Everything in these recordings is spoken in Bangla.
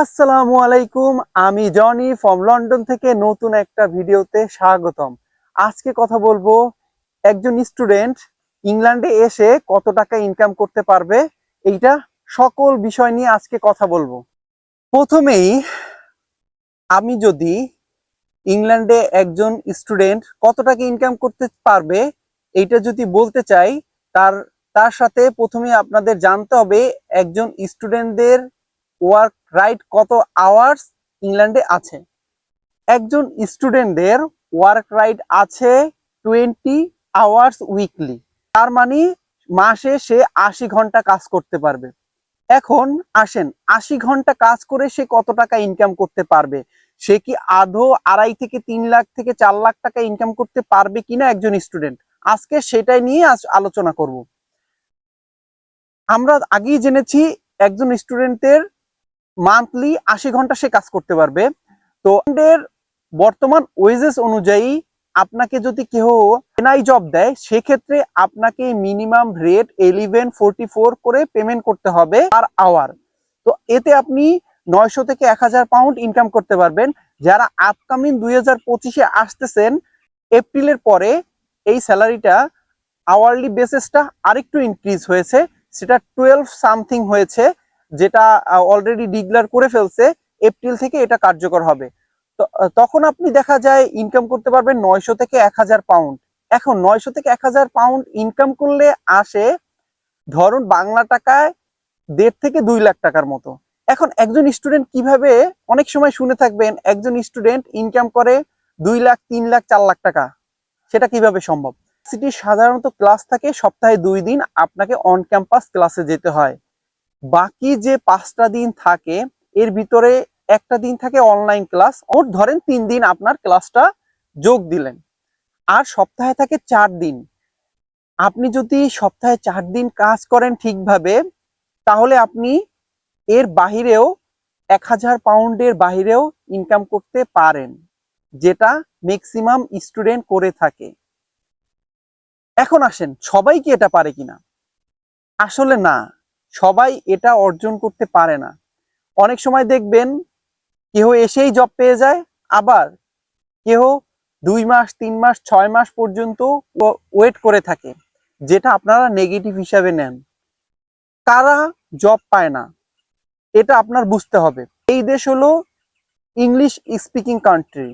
আসসালামু আলাইকুম, আমি জনি ফ্রম লন্ডন থেকে নতুন একটা ভিডিওতে স্বাগতম। আজকে কথা বলব একজন স্টুডেন্ট ইংল্যান্ডে এসে কত টাকা ইনকাম করতে পারবে, এইটা সকল বিষয় নিয়ে আজকে কথা বলব। প্রথমেই, আমি যদি ইংল্যান্ডে একজন স্টুডেন্ট কত টাকা ইনকাম করতে পারবে, এইটা যদি বলতে চাই, তার তার সাথে প্রথমে আপনাদের জানতে হবে একজন স্টুডেন্টদের ওয়ার্ক রাইট কত আওয়ার্স ইংল্যান্ডে আছে? একজন স্টুডেন্টদের ওয়ার্ক রাইট আছে টোয়েন্টি আওয়ার্স উইকলি তার মানে মাসে সে আশি ঘণ্টা কাজ করতে পারবে। এখন আসেন, আশি ঘণ্টা কাজ করে সে কত টাকা ইনকাম করতে পারবে? সে কি আধো আড়াই থেকে তিন লাখ থেকে চার লাখ টাকা ইনকাম করতে পারবে কিনা একজন স্টুডেন্ট আজকে সেটাই নিয়ে আলোচনা করব। আমরা আগেই জেনেছি একজন স্টুডেন্টের মান্থলি আশি ঘণ্টা সে কাজ করতে পারবে। তো বর্তমান ওয়েজেস অনুযায়ী আপনাকে যদি কেউ এনআই জব দেয়, সেক্ষেত্রে আপনাকে minimum rate eleven forty four করে পেমেন্ট করতে হবে পার আওয়ার তো এতে আপনি নয়শো থেকে এক হাজার পাউন্ড ইনকাম করতে পারবেন। যারা আপকামিং দুই হাজার পঁচিশে আসতেছেন, এপ্রিলের পরে এই স্যালারিটা আওয়ারলি বেসিসটা আরেকটু ইনক্রিজ হয়েছে। সেটা টুয়েলভ সামথিং হয়েছে। যেটা অলরেডি ডিক্লার করে ফেলছে এপ্রিল থেকে এটা কার্যকর হবে। তখন আপনি দেখা যায় ইনকাম করতে পারবেন নয়শো থেকে এক হাজার পাউন্ড এখন নয়শো থেকে এক হাজার পাউন্ড ইনকাম করলে আসে, ধরুন বাংলা টাকায় দেড় থেকে দুই লাখ টাকার মতো। এখন একজন স্টুডেন্ট কীভাবে, অনেক সময় শুনে থাকবেন, একজন স্টুডেন্ট ইনকাম করে দুই লাখ, তিন লাখ, চার লাখ টাকা। সেটা কীভাবে সম্ভব? সিটি সাধারণত ক্লাস থাকে সপ্তাহে দুই দিন, আপনাকে অন ক্যাম্পাস ক্লাসে যেতে হয়। বাকি যে পাঁচটা দিন থাকে, এর ভিতরে একটা দিন থাকে অনলাইন ক্লাস ওর ধরেন তিন দিন আপনার ক্লাসটা যোগ দিলেন। আর সপ্তাহে থাকে চার দিন। আপনি যদি সপ্তাহে চার দিন কাজ করেন ঠিকভাবে, তাহলে আপনি এর বাহিরেও এক হাজার পাউন্ডের বাহিরেও ইনকাম করতে পারেন, যেটা ম্যাক্সিমাম স্টুডেন্ট করে থাকে। এখন আসেন, সবাই কি এটা পারে কিনা? আসলে না। সবাই এটা অর্জন করতে পারে না। অনেক সময় দেখবেন কেউ এসেই জব পেয়ে যায়, আবার কেহ দুই মাস, তিন মাস, ছয় মাস পর্যন্ত ওয়েট করে থাকে, যেটা আপনারা নেগেটিভ হিসাবে নেন। কারা জব পায় না, এটা আপনার বুঝতে হবে। এই দেশ হলো ইংলিশ স্পিকিং কান্ট্রি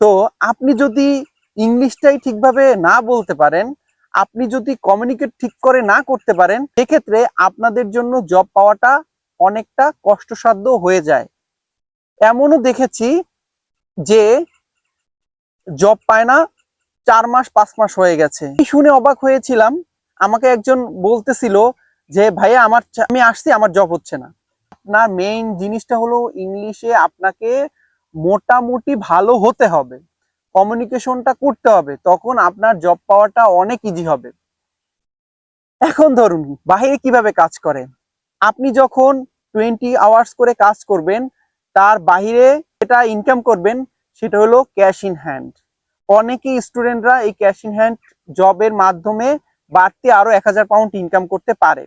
তো আপনি যদি ইংলিশটাই ঠিকভাবে না বলতে পারেন আপনি যদি কমিউনিকেট ঠিক করে না করতে পারেন, সেক্ষেত্রে আপনাদের জন্য জব পাওয়াটা অনেকটা কষ্টসাধ্য হয়ে যায়। এমনও দেখেছি যে জব পায় না, চার মাস, পাঁচ মাস হয়ে গেছে। শুনে অবাক হয়েছিলাম। আমাকে একজন বলতেছিল যে, ভাইয়া, আমার আমি আসছি, আমার জব হচ্ছে না। আপনার মেইন জিনিসটা হলো ইংলিশে আপনাকে মোটামুটি ভালো হতে হবে। কমিউনিকেশনটা করতে হবে, তখন আপনার জব পাওয়াটা অনেক ইজি হবে। এখন ধরুন বাইরে কীভাবে কাজ করে আপনি যখন টোয়েন্টি আওয়ার্স করে কাজ করবেন, তার বাইরে যেটা ইনকাম করবেন, সেটা হলো ক্যাশ ইন হ্যান্ড অনেকেই স্টুডেন্টরা এই ক্যাশ ইন হ্যান্ড জবের মাধ্যমে বাড়তি আরও এক হাজার পাউন্ড ইনকাম করতে পারে।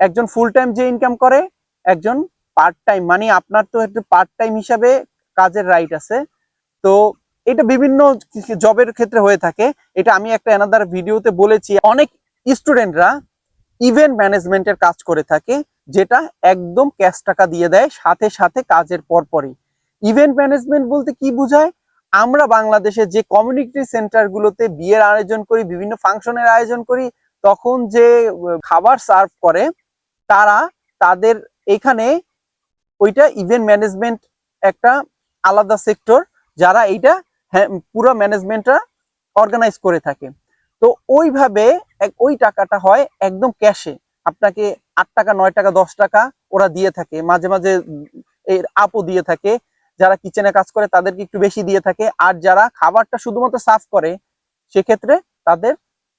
একজন ফুল টাইম যে ইনকাম করে, একজন পার্ট টাইম মানে আপনার তো একটু পার্ট টাইম হিসাবে কাজের রাইট আছে। তো এটা বিভিন্ন জবের ক্ষেত্রে হয়ে থাকে। এটা আমি একটা এনাদার ভিডিওতে বলেছি। অনেক স্টুডেন্টরা ইভেন্ট ম্যানেজমেন্টের কাজ করে থাকে, যেটা একদম ক্যাশ টাকা দিয়ে দেয়, সাথে সাথে কাজের পরপরই ইভেন্ট ম্যানেজমেন্ট বলতে কি বোঝায়? আমরা বাংলাদেশে যে কমিউনিটি সেন্টারগুলোতে বিয়ের আয়োজন করি, বিভিন্ন ফাংশনের আয়োজন করি, তখন যে খাবার সার্ভ করে, তারা তাদের এখানে ওইটা ইভেন্ট ম্যানেজমেন্ট একটা আলাদা সেক্টর যারা এইটা পুরো ম্যানেজমেন্টটা অর্গানাইজ করে থাকে। তো ওইভাবে ওই টাকাটা হয় একদম ক্যাশে আপনাকে আট টাকা, নয় টাকা, দশ টাকা ওরা দিয়ে থাকে। মাঝে মাঝে এর আপও দিয়ে থাকে। যারা কিচেনে কাজ করে তাদেরকে একটু বেশি দিয়ে থাকে। আর যারা খাবারটা শুধুমাত্র সার্ভ করে, সেক্ষেত্রে তাদের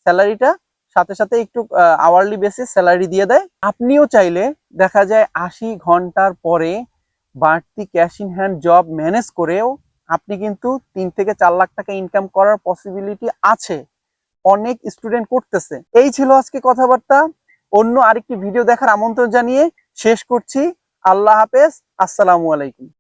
স্যালারিটা সাথে সাথে একটু আওয়ারলি বেসিস স্যালারি দিয়ে দেয়। আপনিও চাইলে দেখা যায় আশি ঘণ্টার পরে বাড়তি cash in hand job manage করেও আপনি কিন্তু তিন থেকে চার লাখ টাকা ইনকাম করার পসিবিলিটি আছে। অনেক স্টুডেন্ট করতেছে। এই ছিল আজকে কথাবার্তা। অন্য আরেকটি ভিডিও দেখার আমন্ত্রণ জানিয়ে শেষ করছি। আল্লাহ হাফেজ। আসসালামু আলাইকুম।